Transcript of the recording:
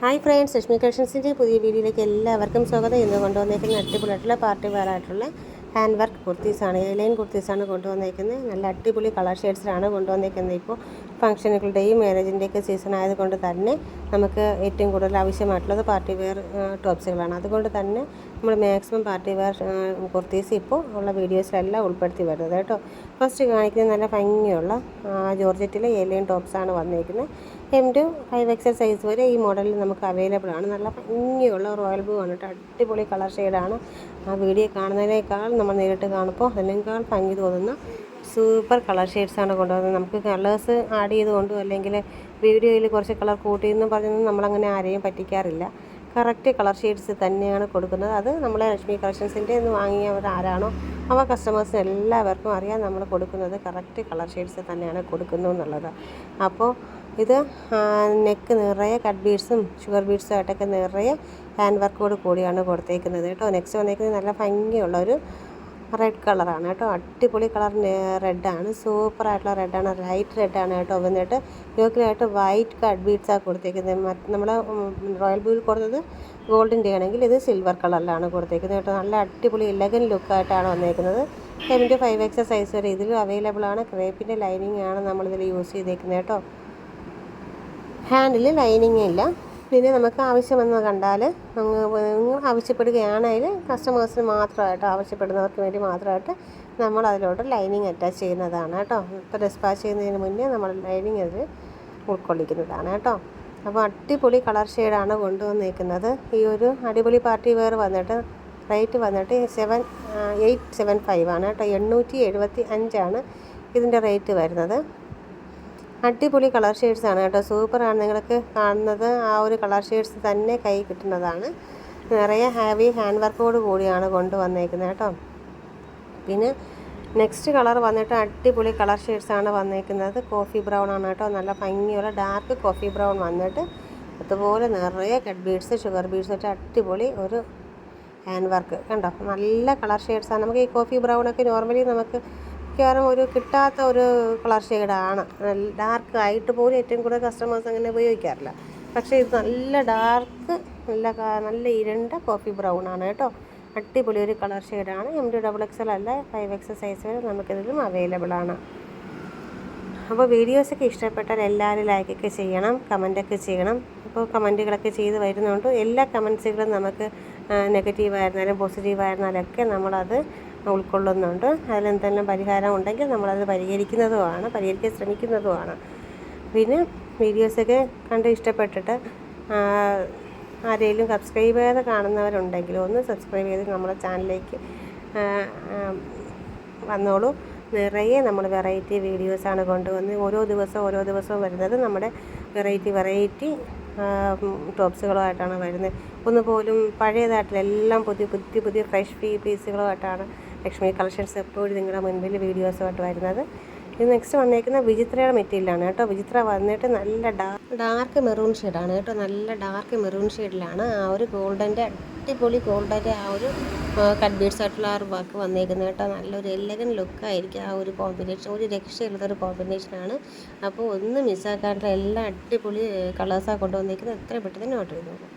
Hi friends Lakshmi കളക്ഷൻസിന്റെ പുതിയ വീഡിയോയിലേക്ക് എല്ലാവർക്കും സ്വാഗതം. ഇന്ന് കൊണ്ടുവന്നേക്കുന്ന അടിപൊളിയായിട്ടുള്ള പാർട്ടി വെയർ ആയിട്ടുള്ള ഹാൻഡ് വർക്ക് കുർത്തീസാണ്. എലൈൻ കുർത്തീസാണ് കൊണ്ടുവന്നേക്കുന്നത്. നല്ല അടിപൊളി കളർ ഷെയ്ഡ്സിലാണ് കൊണ്ടുവന്നേക്കുന്നത് ഇപ്പോൾ. ഫംഗ്ഷനുകളുടെയും മാരേജിന്റെയൊക്കെ സീസൺ ആയതുകൊണ്ട് തന്നെ നമുക്ക് ഏറ്റവും കൂടുതൽ ആവശ്യമായിട്ടുള്ളത് പാർട്ടി വെയർ ടോപ്സുകളാണ് അതുകൊണ്ട് തന്നെ നമ്മൾ മാക്സിമം പാർട്ടി വെയർ കുർത്തീസ് ഇപ്പോൾ ഉള്ള വീഡിയോസിലെല്ലാം ഉൾപ്പെടുത്തി വരുന്നത് കേട്ടോ. ഫസ്റ്റ് കാണിക്കുന്ന നല്ല ഭംഗിയുള്ള ജോർജറ്റിലെ ഏലിയൻ ടോപ്സാണ് വന്നിരിക്കുന്നത് M to five XL size വരെ ഈ മോഡലിൽ നമുക്ക് അവൈലബിൾ ആണ്. നല്ല ഭംഗിയുള്ള റോയൽ ബ്ലൂ ആണ് കേട്ടോ. അടിപൊളി കളർ ഷെയ്ഡാണ് ആ വീഡിയോ കാണുന്നതിനേക്കാൾ നമ്മൾ നേരിട്ട് കാണുമ്പോൾ അതിനേക്കാൾ ഭംഗി തോന്നുന്ന സൂപ്പർ കളർ ഷെയ്ഡ്സാണ് കൊണ്ടുവന്നത്. നമുക്ക് കളേഴ്സ് ആഡ് ചെയ്തുകൊണ്ടും അല്ലെങ്കിൽ വീഡിയോയിൽ കുറച്ച് കളർ കൂട്ടിയെന്നും പറഞ്ഞൊന്നും നമ്മളങ്ങനെ ആരെയും പറ്റിക്കാറില്ല. കറക്റ്റ് കളർ ഷെയ്ഡ്സ് തന്നെയാണ് കൊടുക്കുന്നത്. അത് നമ്മളെ ലക്ഷ്മി കളക്ഷൻസിന്റെ നിന്ന് വാങ്ങിയവർ ആരാണോ അവ കസ്റ്റമേഴ്സിന് എല്ലാവർക്കും അറിയാം നമ്മൾ കൊടുക്കുന്നത് കറക്റ്റ് കളർ ഷെയ്ഡ്സ് തന്നെയാണ് കൊടുക്കുന്നു എന്നുള്ളത്. അപ്പോൾ ഇത് നെക്ക് നിറയെ കട്ട് ബീഡ്സും ഷുഗർ ബീഡ്സും ആയിട്ടൊക്കെ നിറയെ ഹാൻഡ് വർക്കോട് കൂടിയാണ് കൊടുത്തേക്കുന്നത് കേട്ടോ. നെക്സ്റ്റ് വന്നേക്കുന്നത് നല്ല ഭംഗിയുള്ള ഒരു റെഡ് കളറാണ് കേട്ടോ. അടിപൊളി കളർ റെഡാണ് സൂപ്പറായിട്ടുള്ള റെഡാണ് ലൈറ്റ് റെഡാണ് കേട്ടോ. വന്നിട്ട് യോക്കിലായിട്ട് വൈറ്റ് കട്ട് ബീഡ്സാണ് കൊടുത്തേക്കുന്നത് നമ്മൾ റോയൽ ബ്ലൂവിൽ കൊടുത്തത് ഗോൾഡിന്റെ ആണെങ്കിൽ ഇത് സിൽവർ കളറിലാണ് കൊടുത്തേക്കുന്നത് കേട്ടോ. നല്ല അടിപൊളി ഇലഗൻ ലുക്കായിട്ടാണ് വന്നേക്കുന്നത്. സെവന്റി ഫൈവ് എക്സ് സൈസ് വരെ ഇതിലും അവൈലബിൾ ആണ്. ക്രേപ്പിന്റെ ലൈനിങ് ആണ് നമ്മളിതിൽ യൂസ് ചെയ്തേക്കുന്നത് കേട്ടോ. ഹാൻഡിൽ ലൈനിങ് ഇല്ല. പിന്നെ നമുക്ക് ആവശ്യമെന്ന് കണ്ടാൽ നിങ്ങൾ ആവശ്യപ്പെടുകയാണെങ്കിൽ കസ്റ്റമേഴ്സിന് മാത്രമായിട്ട് ആവശ്യപ്പെടുന്നവർക്ക് വേണ്ടി മാത്രമായിട്ട് നമ്മൾ അതിലോട്ട് ലൈനിങ് അറ്റാച്ച് ചെയ്യുന്നതാണ് കേട്ടോ. ഇപ്പോൾ ഡിസ്പാച്ച് ചെയ്യുന്നതിന് മുന്നേ നമ്മൾ ലൈനിങ് അതിൽ ഉൾക്കൊള്ളിക്കുന്നതാണ് കേട്ടോ. അപ്പോൾ അടിപൊളി കളർ ഷെയ്ഡാണ് കൊണ്ടുവന്നിരിക്കുന്നത് ഈ ഒരു അടിപൊളി പാർട്ടി വെയർ വന്നിട്ട് റേറ്റ് വന്നിട്ട് സെവൻ എയ്റ്റ് സെവൻ ഫൈവ് ആണ് കേട്ടോ. എണ്ണൂറ്റി എഴുപത്തി അഞ്ചാണ് ഇതിന്റെ റേറ്റ് വരുന്നത്. അടിപൊളി കളർ ഷെയ്ഡ്സാണ് കേട്ടോ. സൂപ്പറാണ് നിങ്ങൾക്ക് കാണുന്നത് ആ ഒരു കളർ ഷെയ്ഡ്സ് തന്നെ കൈ കിട്ടുന്നതാണ്. നിറയെ ഹാവി ഹാൻഡ് വർക്കോട് കൂടിയാണ് കൊണ്ടുവന്നേക്കുന്നത് കേട്ടോ. പിന്നെ നെക്സ്റ്റ് കളർ വന്നിട്ട് അടിപൊളി കളർ ഷെയ്ഡ്സാണ് വന്നേക്കുന്നത്. കോഫി ബ്രൗൺ ആണ് കേട്ടോ. നല്ല ഭംഗിയുള്ള ഡാർക്ക് കോഫി ബ്രൗൺ വന്നിട്ട് അതുപോലെ നിറയെ കട്ട് ബീഡ്സ് ഷുഗർ ബീഡ്സ് ഒക്കെ അടിപൊളി ഒരു ഹാൻഡ് വർക്ക് കണ്ടോ? നല്ല കളർ ഷെയ്ഡ്സാണ് നമുക്ക് ഈ കോഫി ബ്രൗൺ ഒക്കെ നോർമലി നമുക്ക് മിക്കവാറും ഒരു കിട്ടാത്ത ഒരു കളർ ഷെയ്ഡാണ്. ഡാർക്ക് ആയിട്ട് പോലും ഏറ്റവും കൂടുതൽ കസ്റ്റമേഴ്സ് അങ്ങനെ ഉപയോഗിക്കാറില്ല. പക്ഷേ ഇത് നല്ല ഡാർക്ക് നല്ല നല്ല ഇരണ്ട കോഫി ബ്രൗൺ ആണ് കേട്ടോ. അടിപൊളി ഒരു കളർ ഷെയ്ഡാണ്. എം ഡി ഡബിൾ എക്സൽ അല്ല ഫൈവ് എക്സ് സൈസ് വരെ നമുക്കിതിലും അവൈലബിൾ ആണ്. അപ്പോൾ വീഡിയോസൊക്കെ ഇഷ്ടപ്പെട്ടാൽ എല്ലാവരും ലൈക്കൊക്കെ ചെയ്യണം കമന്റൊക്കെ ചെയ്യണം. അപ്പോൾ കമന്റുകളൊക്കെ ചെയ്ത് വരുന്നുണ്ട് എല്ലാ കമൻസുകളും നമുക്ക് നെഗറ്റീവായിരുന്നാലും പോസിറ്റീവായിരുന്നാലും ഒക്കെ നമ്മളത് ഉൾക്കൊള്ളുന്നുണ്ട്. അതിലെന്തെല്ലാം പരിഹാരം ഉണ്ടെങ്കിൽ നമ്മളത് പരിഹരിക്കുന്നതുമാണ് പരിഹരിക്കാൻ ശ്രമിക്കുന്നതുമാണ്. പിന്നെ വീഡിയോസൊക്കെ കണ്ട് ഇഷ്ടപ്പെട്ടിട്ട് ആരെങ്കിലും സബ്സ്ക്രൈബ് ചെയ്ത് കാണുന്നവരുണ്ടെങ്കിൽ ഒന്ന് സബ്സ്ക്രൈബ് ചെയ്ത് നമ്മുടെ ചാനലിലേക്ക് വന്നോളൂ. നിറയെ നമ്മൾ വെറൈറ്റി വീഡിയോസാണ് കൊണ്ടുവന്ന് ഓരോ ദിവസവും ഓരോ ദിവസവും വരുന്നത്. നമ്മുടെ വെറൈറ്റി വെറൈറ്റി ടോപ്സുകളുമായിട്ടാണ് വരുന്നത്. ഒന്നുപോലും പഴയതായിട്ടില്ല എല്ലാം പുതിയ പുതിയ പുതിയ ഫ്രഷ് പീസുകളുമായിട്ടാണ് ലക്ഷ്മി കളക്ഷൻസ് എപ്പോഴും നിങ്ങളുടെ മുൻപിൽ വീഡിയോസുമായിട്ട് വരുന്നത്. ഇത് നെക്സ്റ്റ് വന്നേക്കുന്ന വിചിത്രയുടെ മെറ്റീരിയലാണ് കേട്ടോ. വിചിത്ര വന്നിട്ട് നല്ല ഡാർക്ക് ഡാർക്ക് മെറൂൺ ഷെയ്ഡാണ് കേട്ടോ. നല്ല ഡാർക്ക് മെറൂൺ ഷെയ്ഡിലാണ് ആ ഒരു ഗോൾഡന്റെ അടിപൊളി ഗോൾഡന്റെ ആ ഒരു കട്ട് ബീഡ്സ് ആയിട്ടുള്ള ആ ഒരു വർക്ക് വന്നേക്കുന്നത് കേട്ടോ. നല്ലൊരു എല്ലഗൻ ലുക്കായിരിക്കും ആ ഒരു കോമ്പിനേഷൻ ഒരു രക്ഷയുള്ളതൊരു കോമ്പിനേഷനാണ് അപ്പോൾ ഒന്നും മിസ്സാക്കാനുള്ള എല്ലാ അടിപൊളി കളേഴ്സാണ് കൊണ്ടുവന്നേക്കുന്നത്. എത്ര പെട്ടെന്ന് നോട്ട് ചെയ്തോളൂ.